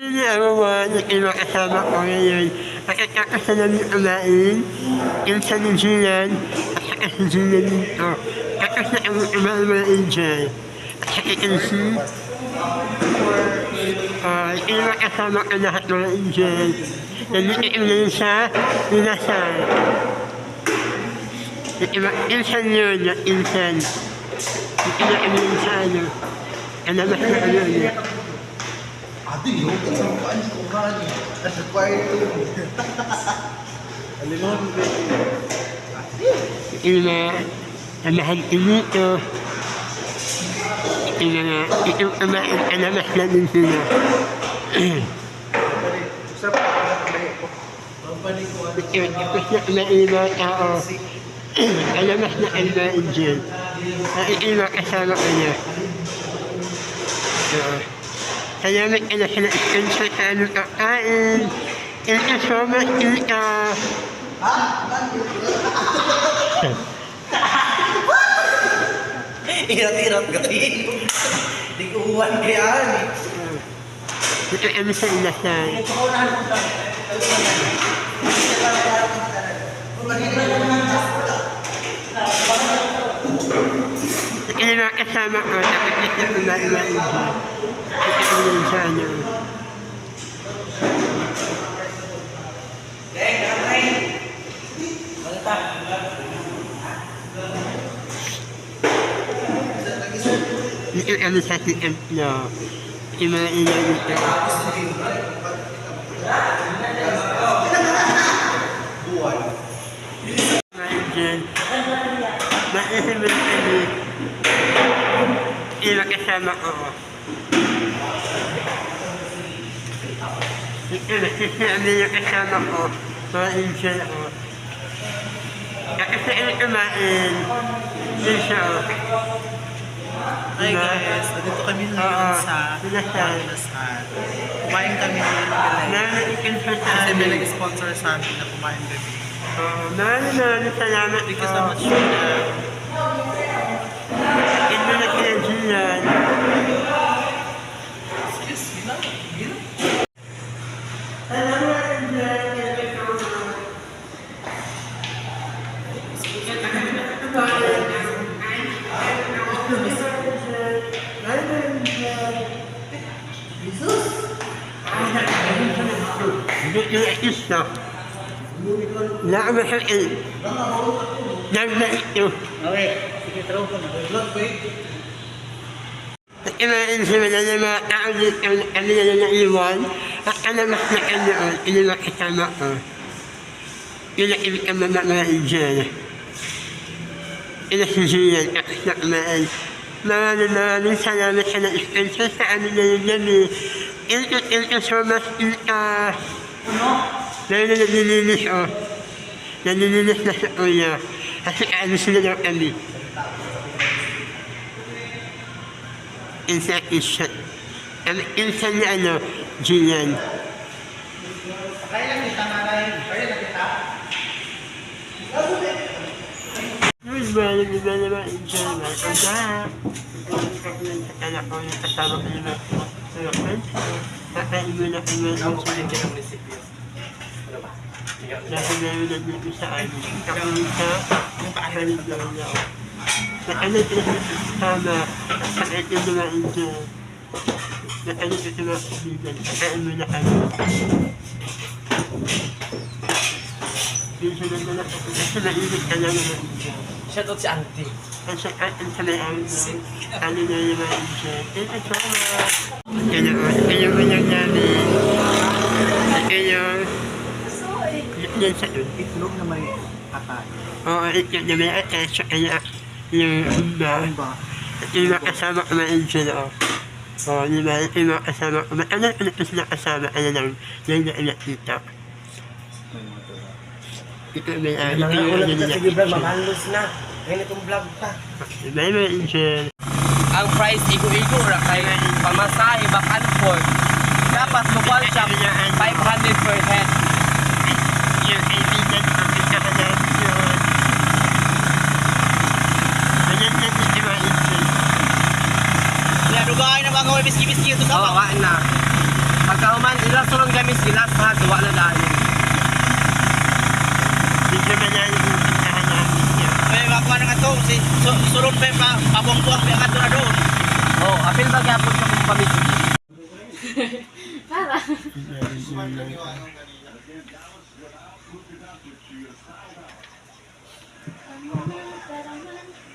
Hindi ako na kinakasama ko ngayon. Nakakakasa namin kumain. Yung sa New Zealand, sa New Zealand dito. Tapos na kami kumain mga Angel. At saka kasi, uh, kinakasama ko lahat mga Angel. Nandito kami sa Inasal. Insan yun, na insan. Hindi na kami sa ano. Na ano yun. Ate, yun. Isang paan ko nga ni. Nasa kwarto. Alimon, Ina, ang mahal ko dito. Ina nga, ito kumain ka na mas na din sila. Sarap ka na kamay ko. Pampani ko ano. Ito, tapos na kumain mga tao. Alamas na kalmain dyan. Ay, ina, kasama ko niya. Oo. Salamat ka na sa na-sponsor eh. Ito sa inasal. Ito ano. Sa sikap na yung mga dyan. Maisimin kami. Ina kasama ko. Sinabi yung kasama ko. Kumain siya ako. Kasi ina kumain. Yun siya. Hi Diba? guys, nandito kami ngayon sa Pinasal. Pinasal. Kumain kami ngayon ng Belay. Sa Kasi amin. nag-sponsor sa amin na kumain kami. Oo, maraming maraming salamat Thank you so much. Ito na sila Gian. Dito na isa. Nakamahain. Nagna ito. At imain sila na ng mga tao dito na kami na naiwan at kalamas na kanoon, iniwa kasama ko. Yun ang ibig ang mga mga Indian. Inasusuyan tapos na kumain. Maraming maraming na. Dahil na naglilinis, oh. Naglilinis na sa kuya. Kasi ano sila daw kami. Insa isa. Ang insa na ano, Jillian. Good morning, iba naman, insa naman. Ang anak ko yung kasama ko naman. Mga friends ko. Kakain mo na kami ng dahil meron na dito sa amin. Kakulit sa paakalit lang. Na ano ito na sama sa ito mga ito. Na ano ito mga kaibigan. Kakain mo na kami. Dito na na ako. Kasi nainit ka lang naman ito. Shoutout si Auntie. Kasi atin sa may ang ano na yung mga ito. Thank you so much. Kaya kaya mo lang namin. Kaya yan sa Itlog na may atay. Oo, ito na may atensya kaya yung iba. ba? At yung mga kasama ko na sila. Oo, di ba? Yung mga kasama ko. Ano ano ito sila kasama? Ano lang? Yan na inak dito. Ito may ano. Ito yung ano nila. mamalos na. Ngayon itong vlog pa. Diba yung mga angel? ang price igo-igo ra kay pamasahe back and forth. Dapat mukwal siya 500 per head. Yung kaibigan ko, kita ka na yun. Ayan na yung mga angel. Kaya dugay na mga biski-biski ito sa Oo, na. Pagkahuman, ilang sulong gamis, gilas pa, tuwa na dahil. Medyo malayo yung pintahan namin niya. May makuha na nga to. Si su- surun pa pa. Pabong-buwang pa ka na doon. Oh, apil ba gyapon ka mong pamit? Para.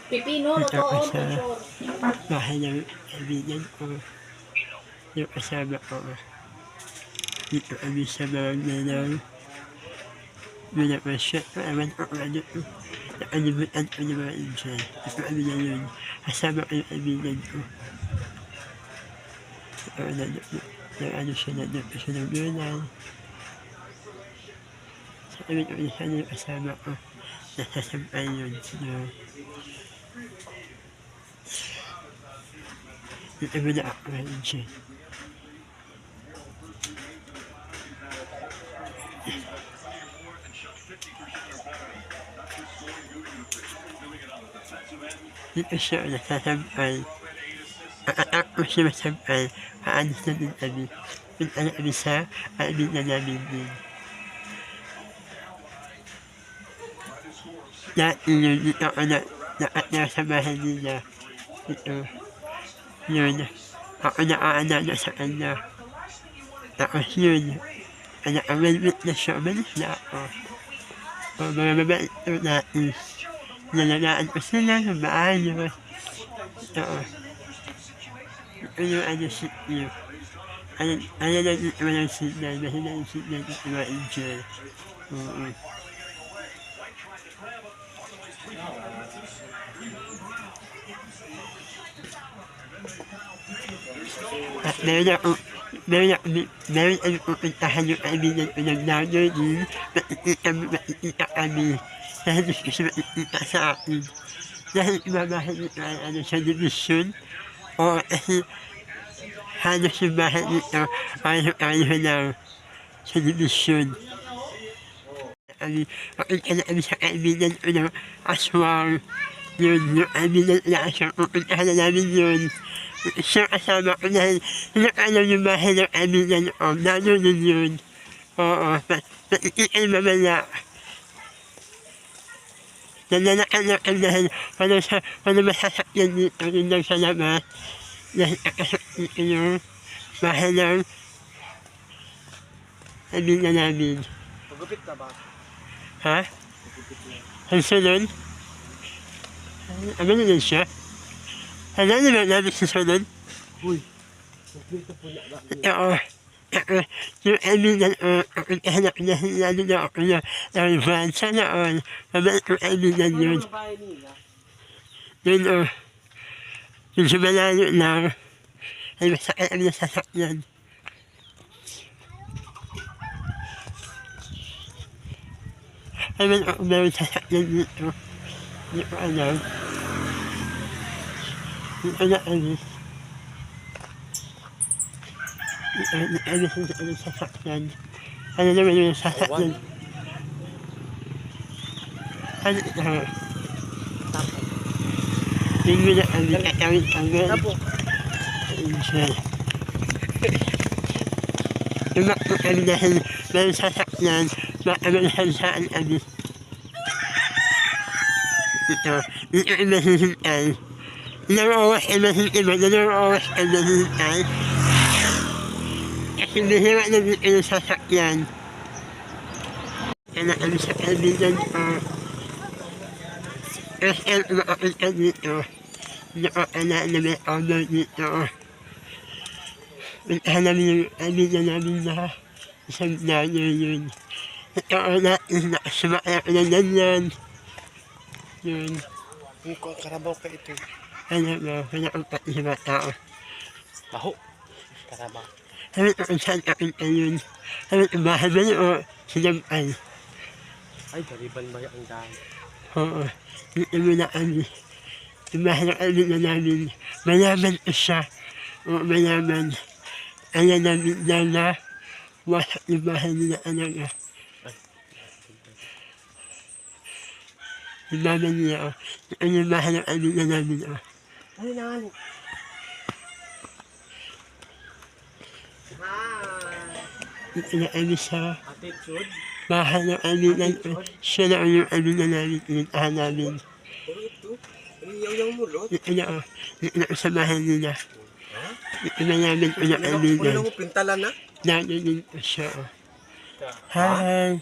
Pipino, Ito totoo, isa. totoo. Bahay ng kaibigan ko. Yung kasama ko. Dito kami sa mga galaw. Wala pa siya. Ewan ko kung ano. Nakalimutan ko na mga insan. Ito kami na yun. Kasama ko yung kaibigan ko. Ito na na ano siya na doon siya ng galaw. Sa amin ko isa na yung kasama ko. Nasasampay yun. So, Ito na ako ngayon siya. Dito siya nasasampay. Aatak ko siya masampay. Aalis na din kami. Punta na kami sa amin na namin din. Dati yun, dito ako na nakatira sa bahay nila. Ito. Yun. Ako nakaalala sa Nalagaan ko sila ng maayos. Oo. Ito yung ano si Iyo. Ano, ano lang dito walang signal. Mahina yung signal dito ma-enjoy. Oo. At meron ako, meron ako, meron ako pupuntahan yung kaibigan ko ng Lagos din, makikita mo, makikita kami. Dahil gusto siya makikita sa akin. Dahil imamahan nito ay ano sa division, o kasi halos yung bahay nito, ayaw-ayaw lang sa division. Kami, makikita na kami sa kaibigan ko ng aswang. Yun, yung kaibigan ko na aswang, pupuntahan na ko dahil wala sa wala masasakyan dito. Yun lang sa labas. Dahil dito yung bahay ng kaibigan namin. Pagupit na ba? Ha? Ang sunod? Ano na siya? Ano na ba namin sa sunod? Uy. Oo. Oo. Yung kaibigan ko, ang hanap na lalo na ako na ng van sa noon. Mabait ko kaibigan yun. nila? Yun o. Sa malayo lang. Ay masakit ang nasasakyan. Man ako meron sasakyan dito. Hindi ko alam. Hindi ko na alis. Hindi ko na alis yung ano. Ano naman yung sasakyan? Ano ito? Hindi na alis. Kakawin. Tapo. Insan. Tumakbo kami dahil meron sasakyan, makamalahan saan kami. Ito, dito kami mahihintay. Dalawang oras kami mahihintay, dalawang oras mahirap na dito yung sasakyan. Kaya kami sa kaibigan ko. SM makapunta dito. Hindi ko kailangan na may order dito. Puntahan namin yung kaibigan namin na isang dano yun. Ito ko na sumakaya ko ng ganyan. Yun. Yung karabaw ka ito. Ano ba, wala akong pati sa bata ko. Baho. Karabaw. Sabi ko kung saan kapunta yun. Sabi ko, bahay ba yun o sinampan? Ay, gariban ba ang dahil? Oo. Dito muna kami. Yung bahay ng kaibigan namin. Malaman ko siya. Oo, malaman. Ayan namin na wasak yung bahay nila talaga. Yung mama niya, oh. Ano yung bahay ng kaibigan namin, oh. Ano na nga? Hi! Dito na kami sa Attitude. bahay ng kaibigan ko. Siya na yung kaibigan namin, pinuntahan namin. Pero ito, ang yaw-yaw mo, Lot. Dito na ako, dito na sa bahay nila. Dito na namin ko na Ano mo, pintalan na? Lagi din siya. oh. Hi!